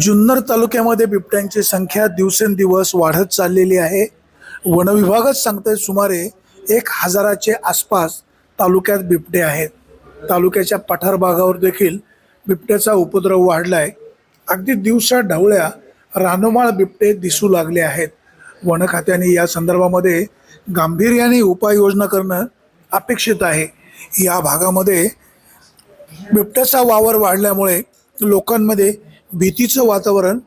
जुन्नर तालुक्यामध्ये बिबट्यांची संख्या दिवसेंदिवस वाढत चाललेली आहे. वनविभागच सांगतंय सुमारे एक हजाराचे आसपास तालुक्यात बिबटे आहेत. तालुक्याच्या पठार भागावर देखील बिबट्याचा उपद्रव वाढलाय. अगदी दिवसा ढवळ्या रानोमाळ बिबटे दिसू लागले आहेत. वन खात्याने या संदर्भामध्ये गांभीर्याने उपाययोजना करणं अपेक्षित आहे. या भागामध्ये बिबट्याचा वावर वाढल्यामुळे लोकांमध्ये भीतीचं वातावरण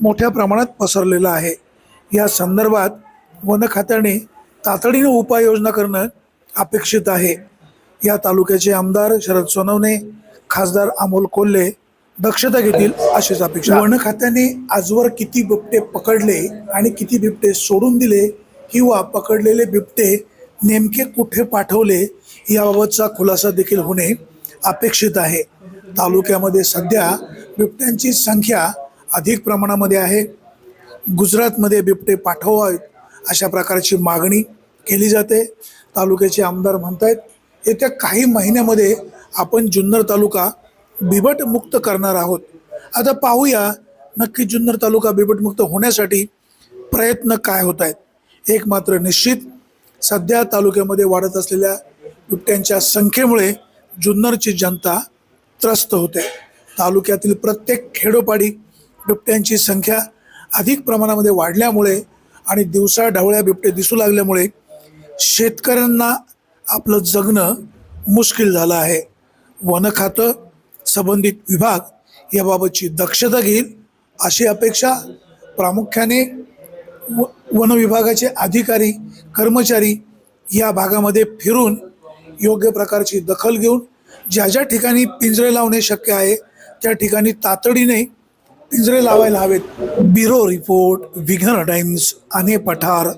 मोठ्या प्रमाणात पसरलेलं आहे. या संदर्भात वन खात्याने तातडीनं उपाययोजना करणं अपेक्षित आहे. या तालुक्याचे आमदार शरद सोनवणे खासदार अमोल कोल्हे दक्षता घेतील अशीच अपेक्षा. वन खात्याने आजवर किती बिबटे पकडले आणि किती बिबटे सोडून दिले? किंवा पकडलेले बिबटे नेमके कुठे पाठवले? याबाबतचा खुलासा देखील होणे अपेक्षित आहे. तालुक्यामध्ये सध्या बिबट्यांची संख्या अधिक प्रमाणामध्ये आहे. गुजरातमध्ये बिबटे पाठवावेत अशा प्रकारची मागणी केली जाते. तालुक्याचे आमदार म्हणत आहेत येत्या काही महिन्यामध्ये आपण जुन्नर तालुका बिबटमुक्त करणार आहोत. आता पाहूया नक्की जुन्नर तालुका बिबटमुक्त होण्यासाठी प्रयत्न काय होत आहेत. एक मात्र निश्चित सध्या तालुक्यामध्ये वाढत असलेल्या बिबट्यांच्या संख्येमुळे जुन्नरची जनता त्रस्त होते. तालुक्यातील प्रत्येक खेडोपाडी बिबट्यांची संख्या अधिक प्रमाणामध्ये वाढल्यामुळे आणि दिवसा ढवळ्या बिबटे दिसू लागल्यामुळे शेतकऱ्यांना आपलं जगणं मुश्किल झालं आहे. वन खातं संबंधित विभाग याबाबतची दक्षता घेईल अशी अपेक्षा प्रामुख्याने व वन विभागाचे अधिकारी कर्मचारी या भागामध्ये फिरून योग्य प्रकारची दखल घेऊन ज्या ज्या ठिकाणी पिंजरे लावणे शक्य आहे त्या ठिकाणी तातडीने पिंजरे लावायला हवेत. बिरो रिपोर्ट विघ्न टाइम्स आणि पठार.